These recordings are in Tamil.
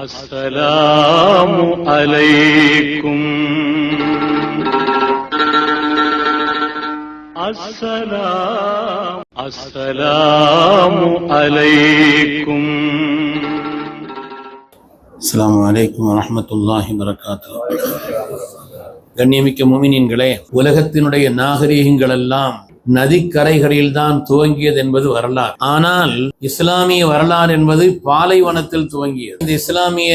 അസലാമു അലൈക്കും. അസലാമു അലൈക്കും. അസ്സലാമു അലൈക്കും വറഹമത്തുള്ളാഹി വബറകാതുഹു. ഗണ്യമിക്ക മുഅ്മിനീങ്ങളെ ഉലഹത്തിനുടേ നാഗരീഹങ്ങളെല്ലാം நதிக்கரைகளில் தான் துவங்கியது என்பது வரலாறு. ஆனால் இஸ்லாமிய வரலாறு என்பது பாலைவனத்தில் துவங்கியது. இந்த இஸ்லாமிய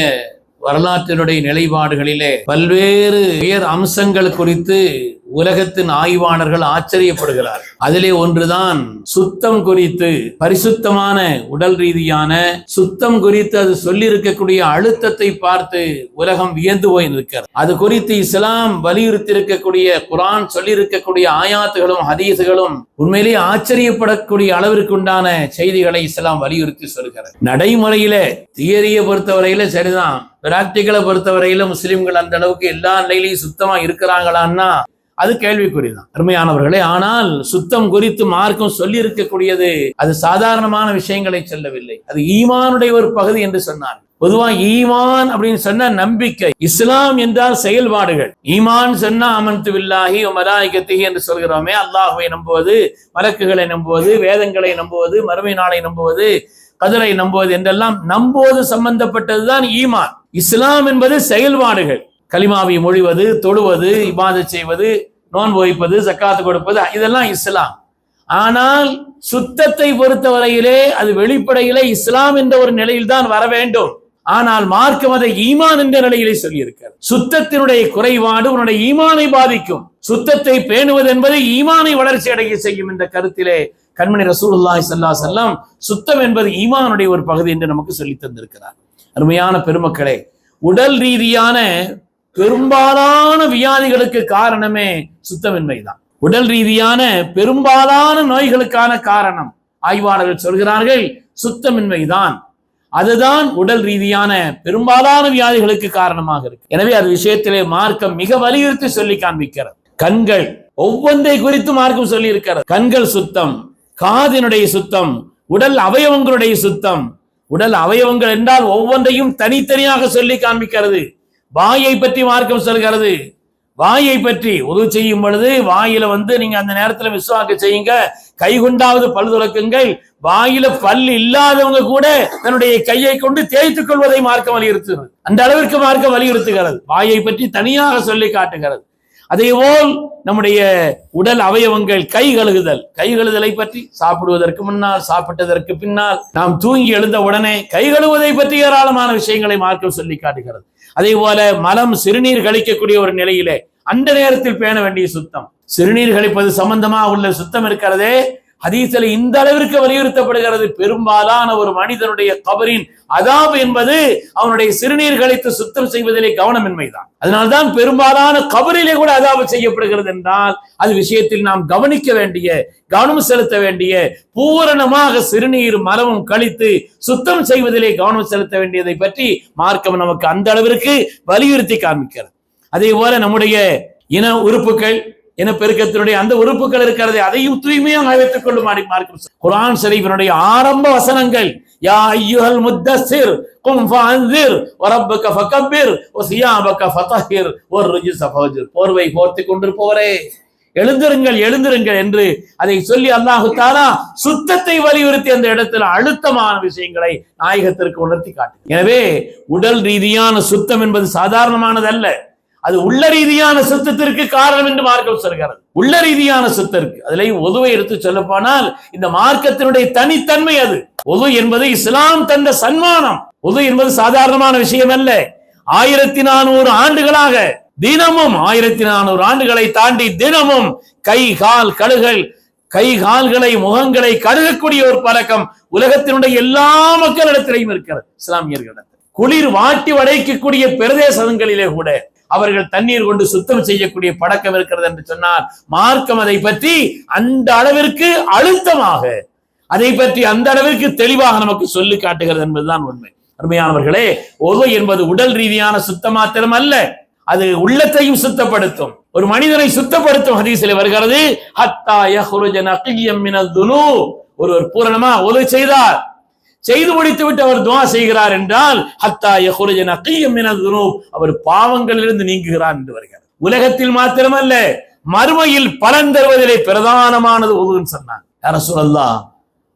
வரலாற்றினுடைய நிலைப்பாடுகளிலே பல்வேறு உயர் அம்சங்கள் குறித்து உலகத்தின் ஆய்வாளர்கள் ஆச்சரியப்படுகிறார். அதிலே ஒன்றுதான் சுத்தம் குறித்து பரிசுத்தமான உடல் ரீதியான சுத்தம் குறித்து அது சொல்லி இருக்கக்கூடிய அழுத்தத்தை பார்த்து உலகம் வியந்து போய் நிற்கிறது அது குறித்து இஸ்லாம் வலியுறுத்தி இருக்கக்கூடிய குரான் சொல்லி இருக்கக்கூடிய ஆயாத்துகளும் ஹதீசுகளும் உண்மையிலேயே ஆச்சரியப்படக்கூடிய அளவிற்கு உண்டான செய்திகளை இஸ்லாம் வலியுறுத்தி சொல்கிறது. நடைமுறையில தியரியை பொறுத்தவரையில சரிதான். பிராக்டிக்கலை பொறுத்தவரையில முஸ்லிம்கள் அந்த அளவுக்கு எல்லா நிலையிலையும் சுத்தமா இருக்கிறாங்களான்னா அது கேள்விக்குறிதான். அருமையானவர்களே ஆனால் சுத்தம் குறித்து மார்க்கம் சொல்லி இருக்கக்கூடியது அது சாதாரணமான விஷயங்களை சொல்லவில்லை. அது ஈமானுடைய ஒரு பகுதி என்று சொன்னார். பொதுவா ஈமான் அப்படின்னு சொன்ன நம்பிக்கை இஸ்லாம் என்றால் செயல்பாடுகள். ஈமான் சொன்னா அமன்து வில்லாஹி மலாய்கத்திகி என்று சொல்கிறோமே அல்லாஹுவை நம்புவது வழக்குகளை நம்புவது வேதங்களை நம்புவது மறுமை நாளை நம்புவது கதிரை நம்புவது என்றெல்லாம் நம்புவது சம்பந்தப்பட்டதுதான் ஈமான். இஸ்லாம் என்பது செயல்பாடுகள். கலிமாவை மொழிவது தொழுவது இபாதை செய்வது நோன்பு வைப்பது சக்காத்து கொடுப்பது இதெல்லாம் இஸ்லாம். ஆனால் சுத்தத்தை பொறுத்தவரையிலே அது வெளிப்படையிலே இஸ்லாம் என்ற ஒரு நிலையில் தான் வர வேண்டும். ஆனால் மார்க்கம் அதை ஈமான் என்ற நிலையிலே சொல்லியிருக்கிறது. சுத்தத்தினுடைய குறைபாடு உன்னுடைய ஈமானை பாதிக்கும். சுத்தத்தை பேணுவது என்பது ஈமானை வளர்ச்சி அடைய செய்யும் என்ற கருத்திலே கண்மணி ரசூலுல்லாஹி சல்லா செல்லம் சுத்தம் என்பது ஈமானுடைய ஒரு பகுதி என்று நமக்கு சொல்லி தந்திருக்கிறார். அருமையான பெருமக்களே உடல் ரீதியான பெரும்பாலான வியாதிகளுக்கு காரணமே சுத்தமின்மைதான். உடல் ரீதியான பெரும்பாலான நோய்களுக்கான காரணம் ஆய்வாளர்கள் சொல்கிறார்கள் சுத்தமின்மைதான். அதுதான் உடல் ரீதியான பெரும்பாலான வியாதிகளுக்கு காரணமாக இருக்கு. எனவே அது விஷயத்திலே மார்க்கம் மிக வலியுறுத்தி சொல்லி காண்பிக்கிறது. கண்கள் ஒவ்வொன்றை குறித்து மார்க்கம் சொல்லி இருக்கிறது கண்கள் சுத்தம் காதினுடைய சுத்தம் உடல் அவயவங்களுடைய சுத்தம். உடல் அவயவங்கள் என்றால் ஒவ்வொன்றையும் தனித்தனியாக சொல்லி காண்பிக்கிறது. வாயை பற்றி மார்க்கம் சொல்கிறது. வாயை பற்றி உதவு செய்யும் பொழுது வாயில வந்து நீங்க அந்த நேரத்துல விசுவாக்க செய்யுங்க. கைகுண்டாவது பல் துளக்குங்கள் வாயில பல் இல்லாதவங்க கூட தன்னுடைய கையை கொண்டு தேய்த்துக் கொள்வதை மார்க்கம் வலியுறுத்துகிறது. அந்த அளவிற்கு மார்க்கம் வலியுறுத்துகிறது. வாயை பற்றி தனியாக சொல்லி காட்டுகிறது. அதேபோல் நம்முடைய உடல் அவயவங்கள் கை கழுகுதல். கை கழுதலை பற்றி சாப்பிடுவதற்கு முன்னால் சாப்பிட்டதற்கு பின்னால் நாம் தூங்கி எழுந்த உடனே கை கழுவுவதை பற்றி ஏராளமான விஷயங்களை மார்க்கம் சொல்லி காட்டுகிறது. அதே போல மலம் சிறுநீர் கழிக்கக்கூடிய ஒரு நிலையிலே அந்த நேரத்தில் பேண வேண்டிய சுத்தம். சிறுநீர் கழிப்பது சம்பந்தமா உள்ள சுத்தம் இருக்கிறதே ஹதீஸ்ல இந்த அளவிற்கு வலியுறுத்தப்படுகிறது. பெரும்பாலான ஒரு மனிதனுடைய கபரின் அதாப் என்பது அவனுடைய சிறுநீர் கழித்து சுத்தம் செய்வதிலே கவனமின்மைதான். அதனால்தான் பெரும்பாலான கபரிலே கூட அதாபு செய்யப்படுகிறது என்றால் அது விஷயத்தில் நாம் கவனிக்க வேண்டிய கவனம் செலுத்த வேண்டிய பூரணமாக சிறுநீர் மலமும் கழித்து சுத்தம் செய்வதிலே கவனம் செலுத்த வேண்டியதை பற்றி மார்க்கம் நமக்கு அந்த அளவிற்கு வலியுறுத்தி காண்பிக்கிறது. அதே போல நம்முடைய இன உறுப்புகள் இனப்பெருக்கத்தினுடைய அந்த உறுப்புகள் இருக்கிறது அதையும் தூய்மையாக வைத்துக் கொள்ளுமாடி மார்க்கம். குரான் ஷரீஃபினுடைய ஆரம்ப வசனங்கள் யா ஐயுஹல் முத்தசிர் கும் ஃபஅன்சிர் வரப்பக ஃபகப்பிர் வசியாபக ஃபதஹிர் வர்ருஜ்ஸ சஃபஜிர் போர்வை போர்த்தி கொண்டிருப்பவரே எழுந்திருங்கள் எழுந்திருங்கள் என்று அதை சொல்லி அல்லாஹு தாலா சுத்தத்தை வலியுறுத்தி அந்த இடத்துல அழுத்தமான விஷயங்களை நாயகத்திற்கு உணர்த்தி காட்டு எனவே உடல் ரீதியான சுத்தம் என்பது சாதாரணமானதல்ல. அது உள்ள ரீதியான சுத்தத்திற்கு காரணம் என்று மார்க்கம் சொல்கிறது உள்ள ரீதியான சித்தருக்கு அதுல ஒதுவை எடுத்து சொல்லப்போனால் இந்த மார்க்கத்தினுடைய தனித்தன்மை அது. ஒது என்பது இஸ்லாம் தந்த சன்மானம். ஒது என்பது சாதாரணமான விஷயம் அல்ல ஆயிரத்தி நானூறு ஆண்டுகளாக தினமும் ஆயிரத்தி நானூறு ஆண்டுகளை தாண்டி தினமும் கை கால் கழுகள் கை கால்களை முகங்களை கழுகக்கூடிய ஒரு பழக்கம் உலகத்தினுடைய எல்லா மக்களிடத்திலையும் இருக்கிறது இஸ்லாமியர்களிடத்தில். குளிர் வாட்டி வடைக்கக்கூடிய பிரதேசங்களிலே கூட அவர்கள் தண்ணீர் கொண்டு சுத்தம் செய்யக்கூடிய பழக்கம் இருக்கிறது என்று சொன்னால் மார்க்கம் அதை பற்றி அந்த அளவிற்கு அழுத்தமாக அதை பற்றி அந்த அளவிற்கு தெளிவாக நமக்கு சொல்லி காட்டுகிறது என்பதுதான் உண்மை. அருமையானவர்களே ஒருவை என்பது உடல் ரீதியான சுத்தம் மாத்திரம் அல்ல அது உள்ளத்தையும் சுத்தப்படுத்தும். ஒரு மனிதனை சுத்தப்படுத்தும் ஹதீஸில் வருகிறது ஒருவர் பூரணமா உதவி செய்தார் செய்து முடித்து விட்டு அவர் துவா செய்கிறார் என்றால் ஹத்தா யகுரஜன் நகியம் மின அவர் பாவங்களிலிருந்து நீங்குகிறார் என்று வருகிறார் உலகத்தில் மாத்திரமல்ல மறுமையில் பலன் தருவதிலே பிரதானமானது உதுன்னு சொன்னாங்க. யார சொல்லலாம்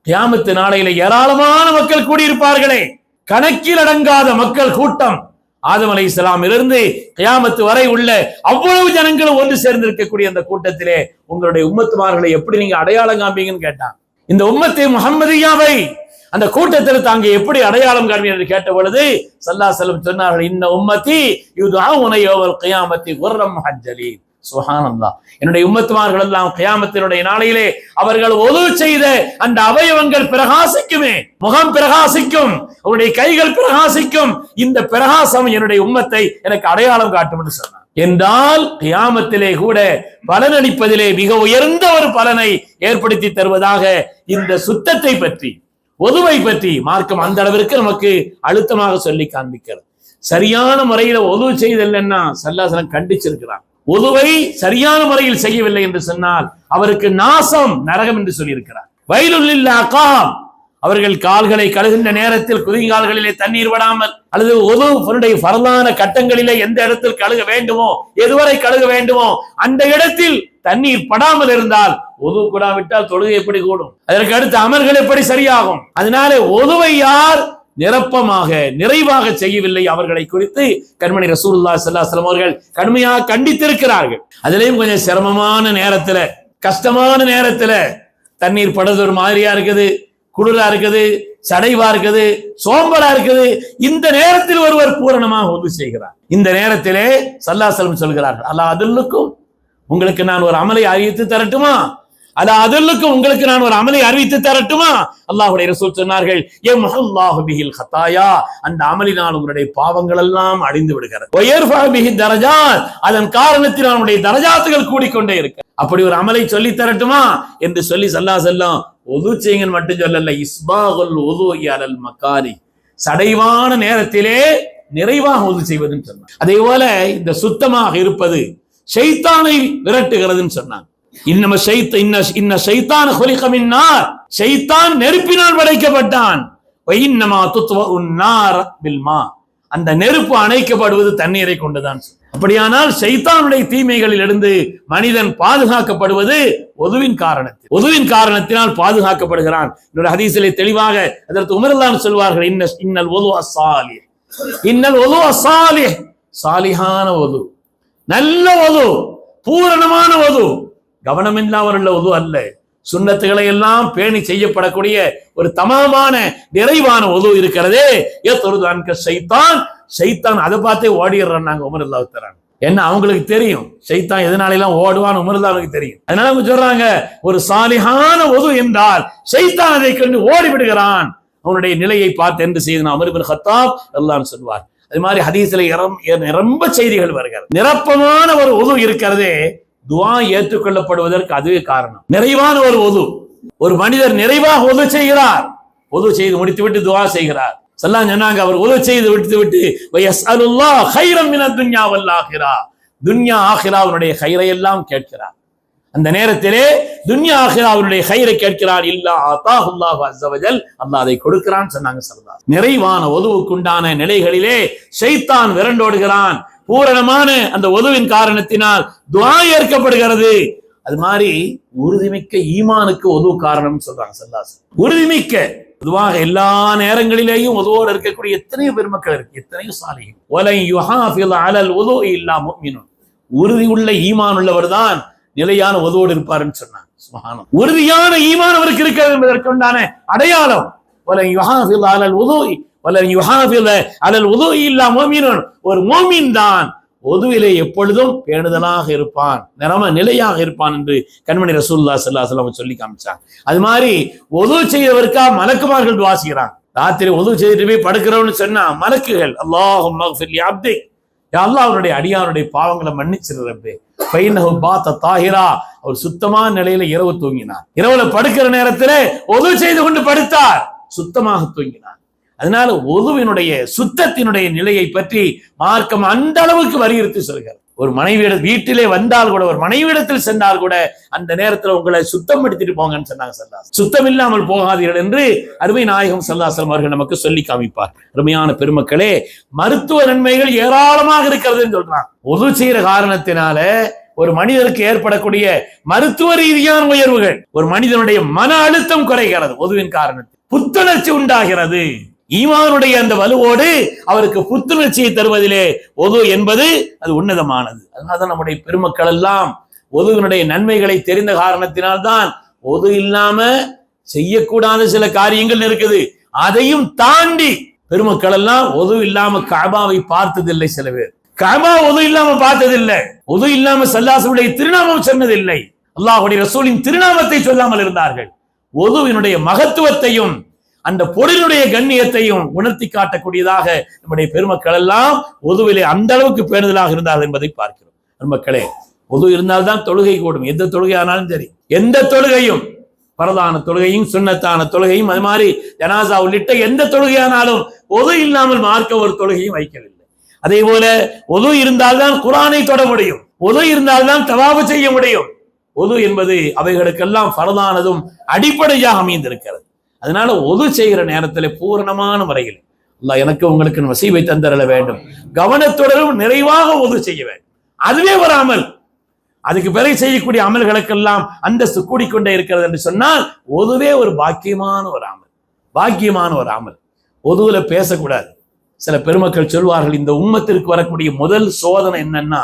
கியாமத்து நாளையில ஏராளமான மக்கள் கூடியிருப்பார்களே. கணக்கில் அடங்காத மக்கள் கூட்டம். ஆதம் அலை இஸ்லாமிலிருந்து கியாமத்து வரை உள்ள அவ்வளவு ஜனங்களும் ஒன்று சேர்ந்திருக்கக்கூடிய அந்த கூட்டத்திலே உங்களுடைய உம்மத்துமார்களை எப்படி நீங்க அடையாளம் காண்பீங்கன்னு கேட்டான் இந்த உம்மத்தை முகமதியாவை அந்த கூட்டத்தில் தாங்க எப்படி அடையாளம் காண்பி என்று கேட்ட பொழுது சல்லா செல்லம் சொன்னார்கள் இந்த உம்மத்தி இதுதான் உனையோவல் கையாமத்தி உர்ரம் ஹஜ்ஜலி சுஹானல்லா. என்னுடைய உம்மத்துமார்கள் எல்லாம் கயாமத்தினுடைய நாளையிலே அவர்கள் ஒது செய்த அந்த அவயவங்கள் பிரகாசிக்குமே முகம் பிரகாசிக்கும் அவருடைய கைகள் பிரகாசிக்கும் இந்த பிரகாசம் என்னுடைய உம்மத்தை எனக்கு அடையாளம் காட்டும் என்று சொன்னார். என்றால் கியாமத்திலே கூட பலனளிப்பதிலே மிக உயர்ந்த ஒரு பலனை ஏற்படுத்தி தருவதாக இந்த சுத்தத்தை பற்றி ஒதுவை பற்றி மார்க்கம் அந்த அளவிற்கு நமக்கு அழுத்தமாக சொல்லி காண்பிக்கிறது. சரியான முறையில ஒது செய்தல்லன்னா சல்லாசனம் கண்டிச்சிருக்கிறான். ஒதுவை சரியான முறையில் செய்யவில்லை என்று சொன்னால் அவருக்கு நாசம் நரகம் என்று சொல்லியிருக்கிறார். வயலுள்ள அகாம் அவர்கள் கால்களை கழுகின்ற நேரத்தில் குதிங்கால்களிலே தண்ணீர் விடாமல் அல்லது உதவும் பொருடைய பரதான கட்டங்களிலே எந்த இடத்தில் கழுக வேண்டுமோ எதுவரை கழுக வேண்டுமோ அந்த இடத்தில் தண்ணீர் படாமல் இருந்தால் ஒது கூடாவிட்டால் தொழுகை எப்படி கூடும்? அதற்கு அடுத்து அமல்கள் எப்படி சரியாகும்? அதனால ஒதுவை யார் நிரப்பமாக நிறைவாக செய்யவில்லை அவர்களை குறித்து கண்மணி ரசூல்லா சல்லாஸ்லம் அவர்கள் கடுமையாக கண்டித்திருக்கிறார்கள். அதுலயும் கொஞ்சம் சிரமமான நேரத்துல கஷ்டமான நேரத்துல தண்ணீர் படுறது ஒரு மாதிரியா இருக்குது குளிரா இருக்குது சடைவா இருக்குது சோம்பலா இருக்குது. இந்த நேரத்தில் ஒருவர் பூரணமாக ஒது செய்கிறார். இந்த நேரத்திலே சல்லாசலம் சொல்கிறார்கள் அல்ல அதில்லுக்கும் உங்களுக்கு நான் ஒரு அமலை அறிவித்து தரட்டுமா? அல்ல அதற்கு உங்களுக்கு நான் ஒரு அமலை அறிவித்து தரட்டுமா? அல்லாஹுடைய ரசூல் சொன்னார்கள் எம் அல்லாஹு பிஹில் ஹத்தாயா அந்த அமலினால் உங்களுடைய பாவங்கள் எல்லாம் அழிந்து விடுகிறது. உயர்ஃபா பிஹி அதன் காரணத்தில் அவனுடைய தரஜாத்துகள் கூடிக்கொண்டே இருக்கு. அப்படி ஒரு அமலை சொல்லி தரட்டுமா? என்று சொல்லி சல்லா செல்லம் ஒது செய்யுங்கன்னு மட்டும் சொல்லல இஸ்பாகுல் ஒது அலல் மக்காரி சடைவான நேரத்திலே நிறைவாக ஒது செய்வதுன்னு சொன்னாங்க. அதே போல இந்த சுத்தமாக இருப்பது ஷைத்தானை விரட்டுகிறதுன்னு சொன்னாங்க. இன்னம ஷைத்த இன்ன இன்ன ஷைத்தான ஹொலிகமின்னார் ஷைத்தான் நெருப்பினால் படைக்கப்பட்டான். இன்னமா துத்துவ உன்னார் பில்மா. அந்த நெருப்பு அணைக்கப்படுவது தண்ணீரை கொண்டுதான். அப்படியானால் சைத்தானுடைய தீமைகளில் இருந்து மனிதன் பாதுகாக்கப்படுவது ஒதுவின் காரணத்தில். ஒதுவின் காரணத்தினால் பாதுகாக்கப்படுகிறான். என்னோட ஹதீசிலே தெளிவாக அதற்கு உமர்தான் சொல்வார்கள் இன்ன இன்னல் ஒது அசாலி இன்னல் ஒது அசாலி சாலிஹான ஒது. நல்ல ஒது. பூரணமான ஒது. கவனமில்லாமல் உள்ள உது அல்ல. சுண்ணத்துகளை எல்லாம் பேணி செய்யப்படக்கூடிய ஒரு தமமான நிறைவான உதவு இருக்கிறதே. ஏத்தொருதான் சைத்தான். சைத்தான் அதை பார்த்தே ஓடிடுறான் நாங்க உமர் அல்லாஹ் என்ன அவங்களுக்கு தெரியும்? சைத்தான் எதனாலெல்லாம் ஓடுவான் உமர்லாவுக்கு தெரியும். அதனால அவங்க சொல்றாங்க ஒரு சாலிகான உது என்றால் சைத்தான் அதை கண்டு ஓடி விடுகிறான் அவனுடைய நிலையை பார்த்து என்று செய்து அமர் பின் ஹத்தாப் எல்லாம் சொல்வார். அது மாதிரி ஹதீஸ்ல நிரம்ப செய்திகள் வருகிறது. நிரப்பமான ஒரு உது இருக்கிறதே. துவா ஏற்றுக்கொள்ளப்படுவதற்கு அதுவே காரணம். நிறைவான ஒரு ஒது ஒரு மனிதர் நிறைவாக உதவு செய்கிறார். உதவு செய்து முடித்து விட்டு துவா செய்கிறார். செல்லாம் சொன்னாங்க அவர் உதவு செய்து விட்டு விட்டு ஹைரம் மின துன்யா வல்லாகிறா துன்யா ஆஹிராவுடைய ஹைரை எல்லாம் கேட்கிறார். அந்த நேரத்திலே துன்யா ஆஹிராவுடைய ஹைரை கேட்கிறார். இல்லா அத்தாஹுல்லாஹு அஸ்ஸவஜல் அல்லாஹ் அதை கொடுக்கிறான் சொன்னாங்க சொல்லலாம் நிறைவான ஒதுவுக்குண்டான நிலைகளிலே ஷைத்தான் விரண்டோடுகிறான். பூரணமான அந்த உதவின் காரணத்தினால் துவா ஏற்கப்படுகிறது. அது மாதிரி உறுதிமிக்க ஈமானுக்கு உதவு காரணம் சொல்றாங்க சல்லாஸ். உறுதிமிக்க. பொதுவாக எல்லா நேரங்களிலேயும் உதவோடு இருக்கக்கூடிய எத்தனையோ பெருமக்கள் இருக்கு எத்தனையோ சாலையும் ஒலை யுஹாஃபில் அலல் உதோ இல்லா முக்மினும் உறுதி உள்ள ஈமான் உள்ளவர் தான் நிலையான உதவோடு இருப்பாருன்னு சொன்னாங்க. சுபஹானம் உறுதியான ஈமான் அவருக்கு இருக்கிறது என்பதற்கு உண்டான அடையாளம். ஒலை யுஹாஃபில் அலல் உதோ வலன் யுஹாஃபில அலல் உது இல்லா மோமினன். ஒரு மோமின் தான் ஒதுவிலே எப்பொழுதும் பேணுதலாக இருப்பான் நிறம நிலையாக இருப்பான் என்று கண்மணி ரசூல்லா சல்லா சொல்லம் சொல்லி காமிச்சாங்க. அது மாதிரி ஒது செய்தவருக்கா மலக்குமார்கள் வாசிக்கிறாங்க ராத்திரி ஒது செய்துட்டு போய் படுக்கிறவன்னு சொன்னா மலக்குகள் அல்லாஹும் அப்தி அல்லாஹ் அவருடைய அடியாருடைய பாவங்களை மன்னிச்சிருப்பே பைனஹு பாத்த தாஹிரா. அவர் சுத்தமான நிலையில இரவு தூங்கினார். இரவுல படுக்கிற நேரத்துல ஒது செய்து கொண்டு படுத்தார். சுத்தமாக தூங்கினார். அதனால ஒதுவினுடைய சுத்தத்தினுடைய நிலையை பற்றி மார்க்கம் அந்த அளவுக்கு வலியுறுத்தி சொல்கிறார். ஒரு மனைவியிட வீட்டிலே வந்தால் கூட ஒரு மனைவியிடத்தில் சென்றால் கூட அந்த நேரத்தில் உங்களை சுத்தம் படுத்திட்டு போங்கன்னு சொன்னாங்க சல்லா சுத்தம் இல்லாமல் போகாதீர்கள் என்று அருமை நாயகம் சல்லாசலம் அவர்கள் நமக்கு சொல்லி காமிப்பார். அருமையான பெருமக்களே மருத்துவ நன்மைகள் ஏராளமாக இருக்கிறதுன்னு சொல்றான். ஒது செய்யற காரணத்தினால ஒரு மனிதருக்கு ஏற்படக்கூடிய மருத்துவ ரீதியான உயர்வுகள் ஒரு மனிதனுடைய மன அழுத்தம் குறைகிறது ஒதுவின் காரணத்தில். புத்துணர்ச்சி உண்டாகிறது. ஈமானுடைய அந்த வலுவோடு அவருக்கு புத்துணர்ச்சியை தருவதிலே ஒது என்பது அது உன்னதமானது. அதனால்தான் நம்முடைய பெருமக்கள் எல்லாம் ஒதுவினுடைய நன்மைகளை தெரிந்த காரணத்தினால்தான் ஒது இல்லாம செய்யக்கூடாத சில காரியங்கள் இருக்குது. அதையும் தாண்டி பெருமக்கள் எல்லாம் ஒது இல்லாம காபாவை பார்த்ததில்லை சில பேர். காபா ஒது இல்லாம பார்த்ததில்லை. ஒது இல்லாம சல்லாசுடைய திருநாமம் சொன்னதில்லை. அல்லாஹுடைய ரசூலின் திருநாமத்தை சொல்லாமல் இருந்தார்கள். ஒதுவினுடைய மகத்துவத்தையும் அந்த பொருளுடைய கண்ணியத்தையும் உணர்த்தி காட்டக்கூடியதாக நம்முடைய பெருமக்கள் எல்லாம் பொதுவிலே அந்த அளவுக்கு பேணுதலாக இருந்தார்கள் என்பதை பார்க்கிறோம். பெருமக்களே பொது இருந்தால்தான் தொழுகை கூடும். எந்த தொழுகையானாலும் சரி. எந்த தொழுகையும் பரதான தொழுகையும் சுண்ணத்தான தொழுகையும் அது மாதிரி ஜனாசா உள்ளிட்ட எந்த தொழுகையானாலும் பொது இல்லாமல் மார்க்க ஒரு தொழுகையும் வைக்கவில்லை. அதே போல ஒது இருந்தால்தான் குரானை தொட முடியும். ஒது இருந்தால்தான் தவாபு செய்ய முடியும். ஒது என்பது அவைகளுக்கெல்லாம் பரதானதும் அடிப்படையாக அமைந்திருக்கிறது. அதனால ஒது செய்கிற நேரத்தில் பூரணமான முறையில் அல்லாஹ் எனக்கு உங்களுக்கு வசீவை தந்தரல வேண்டும். கவனத்துடனும் நிறைவாக ஒது செய்ய வேண்டும். அதுவே வராமல் அதுக்கு பிறகு செய்யக்கூடிய அமல்களுக்கெல்லாம் அந்தஸ்து கூடிக்கொண்டே இருக்கிறது என்று சொன்னால் ஒதுவே ஒரு பாக்கியமான ஒரு அமல். பாக்கியமான ஒரு அமல். ஒதுவுல பேசக்கூடாது. சில பெருமக்கள் சொல்வார்கள் இந்த உம்மத்திற்கு வரக்கூடிய முதல் சோதனை என்னன்னா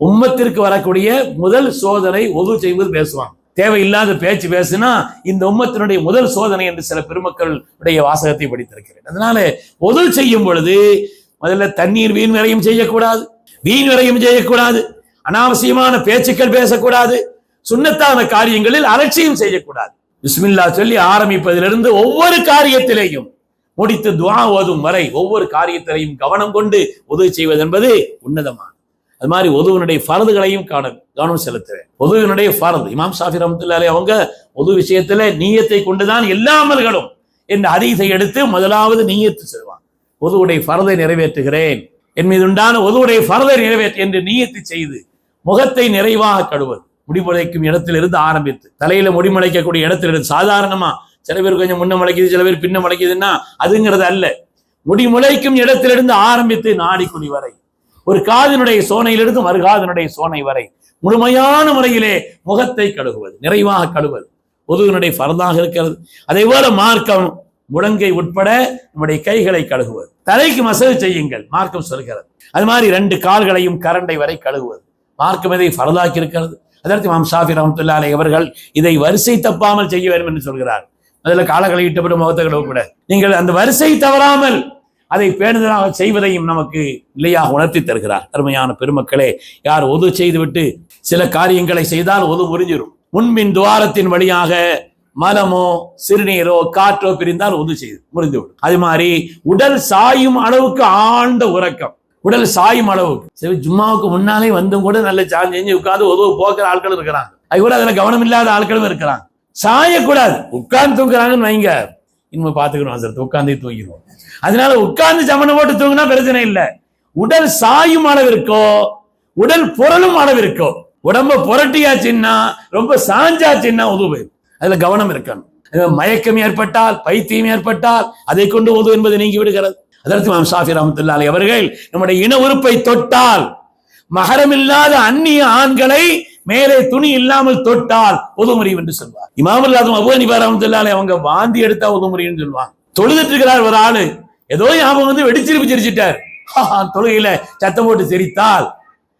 உம்மத்திற்கு வரக்கூடிய முதல் சோதனை ஒது செய்வது பேசுவாங்க. தேவையில்லாத பேச்சு பேசுனா இந்த உம்மத்தினுடைய முதல் சோதனை என்று சில பெருமக்களுடைய வாசகத்தை படித்திருக்கிறேன். அதனால முதல் செய்யும் பொழுது முதல்ல தண்ணீர் வீண் விரையும் செய்யக்கூடாது. வீண் விரையும் செய்யக்கூடாது. அனாவசியமான பேச்சுக்கள் பேசக்கூடாது. சுண்ணத்தான காரியங்களில் அலட்சியம் செய்யக்கூடாது. பிஸ்மில்லா சொல்லி ஆரம்பிப்பதிலிருந்து ஒவ்வொரு காரியத்திலேயும் முடித்து துவா ஓதும் வரை ஒவ்வொரு காரியத்திலையும் கவனம் கொண்டு உதவி செய்வது என்பது உன்னதமான அது மாதிரி உதவினுடைய ஃபரதுகளையும் காண கவனம் செலுத்துவேன். ஒதுவினுடைய ஃபரது இமாம் ஷாஃபி ரஹமத்துல்லாலே அவங்க ஒது விஷயத்துல நீயத்தை கொண்டுதான் எல்லா அமல்களும் என்ற அதீதை எடுத்து முதலாவது நீயத்து செல்வான் ஒதுவுடைய ஃபரதை நிறைவேற்றுகிறேன். என் மீது உண்டான ஒதுவுடைய ஃபரதை நிறைவேற்று என்று நீயத்து செய்து முகத்தை நிறைவாக கழுவது முடிமுளைக்கும் இடத்திலிருந்து ஆரம்பித்து தலையில முடிமுளைக்கக்கூடிய இடத்திலிருந்து சாதாரணமா சில பேர் கொஞ்சம் முன்ன முளைக்குது சில பேர் பின்ன முளைக்குதுன்னா அதுங்கிறது அல்ல. முடிமுளைக்கும் இடத்திலிருந்து ஆரம்பித்து நாடிக்குழி வரை ஒரு காதினுடைய சோனையிலிருந்து மறுகாதினுடைய சோனை வரை முழுமையான முறையிலே முகத்தை கழுகுவது நிறைவாக கழுவது ஒதுவினுடைய பரதாக இருக்கிறது. அதே போல மார்க்கம் முழங்கை உட்பட நம்முடைய கைகளை கழுகுவது தலைக்கு மசகு செய்யுங்கள் மார்க்கம் சொல்கிறது. அது மாதிரி ரெண்டு கால்களையும் கரண்டை வரை கழுகுவது மார்க்கம் இதை பரதாக்கி இருக்கிறது. அதற்கு மாம் ஷாஃபி ரஹமத்துல்லா அலை அவர்கள் இதை வரிசை தப்பாமல் செய்ய வேண்டும் என்று சொல்கிறார். அதில் காலகளை இட்டப்படும் முகத்தை கழுவக்கூட நீங்கள் அந்த வரிசை தவறாமல் அதை பேணுதலாக செய்வதையும் நமக்கு இல்லையாக உணர்த்தி தருகிறார். அருமையான பெருமக்களே யார் ஒது செய்துவிட்டு சில காரியங்களை செய்தால் ஒது முறிஞ்சிடும் முன்பின் துவாரத்தின் வழியாக மலமோ சிறுநீரோ காற்றோ பிரிந்தால் ஒது செய்து முறிந்துவிடும். அது மாதிரி உடல் சாயும் அளவுக்கு ஆழ்ந்த உறக்கம். உடல் சாயும் அளவுக்கு. சரி ஜும்மாவுக்கு முன்னாலே வந்தும் கூட நல்ல சார்ஜ் செஞ்சு உட்கார்ந்து உதவு போக்குற ஆட்களும் இருக்கிறாங்க. அது கூட அதுல கவனம் இல்லாத ஆட்களும் இருக்கிறாங்க. சாயக்கூடாது. உட்கார்ந்து தூங்குறாங்கன்னு வைங்க. இனிமே பாத்துக்கணும் சார் உட்கார்ந்தே தூங்கிடுவோம். அதனால உட்கார்ந்து சமணம் போட்டு தூங்கினா பிரச்சனை இல்லை. உடல் சாயும் அளவிற்கோ உடல் புரளும் அளவிற்கோ. உடம்ப புரட்டியாச்சுன்னா ரொம்ப சாஞ்சாச்சுன்னா உதவு அதுல கவனம் இருக்கணும். மயக்கம் ஏற்பட்டால் பைத்தியம் ஏற்பட்டால் அதை கொண்டு உதவு என்பது நீங்கி விடுகிறது. அதற்கு மாம் ஷாஃபி ரஹமத்துல்லாஹி அவர்கள் நம்முடைய இன உறுப்பை தொட்டால் மகரமில்லாத அந்நிய ஆண்களை மேலே துணி இல்லாமல் தொட்டால் உதவுமுறை என்று சொல்வார். இமாமுல்லாதும் அபு அனிபா ரஹமத்துல்லாஹி அவங்க வாந்தி எடுத்தா உதவுமுறியும் சொல்லுவாங்க தொழுதுட்டு இருக்கிறார் ஒரு ஆளு. ஏதோ ஞாபகம் வந்து வெடிச்சிருப்பு சிரிச்சிட்டார். தொழுகையில சத்தம் போட்டு சிரித்தால்.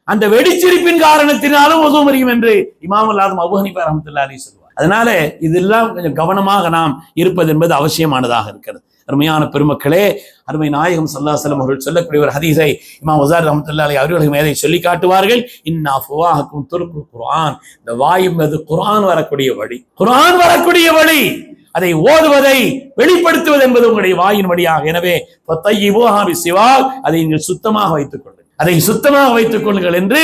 அந்த வெடிச்சிரிப்பின் காரணத்தினாலும் உதவுமுறியும் என்று இமாமுல்லாதும் அபு ஹனிபா ரஹமத்துல்லாஹி சொல்லுவார் அதனால இதெல்லாம் கொஞ்சம் கவனமாக நாம் இருப்பது என்பது அவசியமானதாக இருக்கிறது. அருமையான பெருமக்களே அருமை நாயகம் சல்லா செல்லம் அவர்கள் சொல்லக்கூடிய ஒரு ஹதீஸை இமாம் வசார் ரஹமத்துல்லா அவர்களுக்கு மேதை சொல்லி காட்டுவார்கள். இன்னா ஃபுவாஹக்கும் துருக்கு குரான் இந்த வாய் என்பது குரான் வரக்கூடிய வழி. குரான் வரக்கூடிய வழி. அதை ஓதுவதை வெளிப்படுத்துவது என்பது உங்களுடைய வாயின் வழியாக. எனவே சிவா அதை நீங்கள் சுத்தமாக வைத்துக் கொள்ளுங்கள். அதை சுத்தமாக வைத்துக் கொள்ளுங்கள் என்று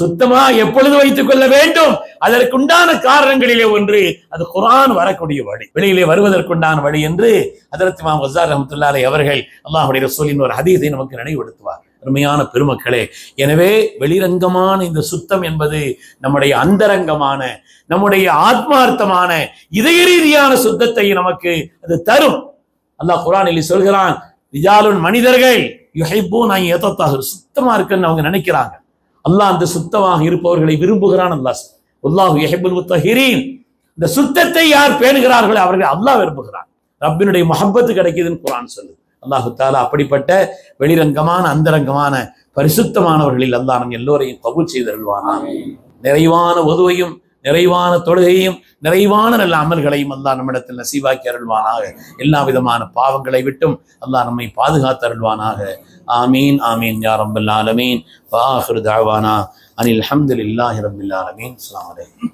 சுத்தமாக எப்பொழுது வைத்துக் கொள்ள வேண்டும்? அதற்குண்டான காரணங்களிலே ஒன்று அது குரான் வரக்கூடிய வழி. வெளியிலே வருவதற்குண்டான வழி என்று அதற்கு மாம் வசார் ரஹமத்துல்லாலை அவர்கள் அல்லாஹுடைய ரசூலின் ஒரு ஹதீஸை நமக்கு நினைவுபடுத்துவார்கள். அருமையான பெருமக்களே எனவே வெளிரங்கமான இந்த சுத்தம் என்பது நம்முடைய அந்தரங்கமான நம்முடைய ஆத்மார்த்தமான இதய ரீதியான சுத்தத்தை நமக்கு அது தரும். அல்லாஹ் குரானில் சொல்கிறான் ரிஜாலுன் மனிதர்கள் யுஹைப்பூன் நான் ஏதத்தாக சுத்தமா இருக்குன்னு அவங்க நினைக்கிறாங்க. அல்லாஹ் அந்த சுத்தமாக இருப்பவர்களை விரும்புகிறான் அல்லாஹ். அல்லாஹ் யஹிபுல் முத்தஹிரீன். இந்த சுத்தத்தை யார் பேணுகிறார்களோ அவர்கள் அல்லாஹ் விரும்புகிறான். ரப்பினுடைய மஹப்பத்து கிடைக்குதுன்னு குரான் சொல்லுது. அல்லாஹுத்தால அப்படிப்பட்ட வெளிரங்கமான அந்தரங்கமான பரிசுத்தமானவர்களில் அல்லாஹ் நம் எல்லோரையும் கபூல் செய்தருள்வானா நிறைவான உதவையும் நிறைவான தொழுகையும் நிறைவான நல்ல அமல்களையும் அல்லாஹ் நம்மிடத்தில் நசீவாக்கி அருள்வானாக. எல்லா விதமான பாவங்களை விட்டும் அல்லாஹ் நம்மை பாதுகாத்து அருள்வானாக. ஆமீன் ஆமீன் யா ரப்பல் ஆலமீன். வாஹிரு தாவானா அனில் அல்ஹம்துலில்லாஹி ரப்பில் ஆலமீன். அஸ்ஸலாமு வலைக்கம்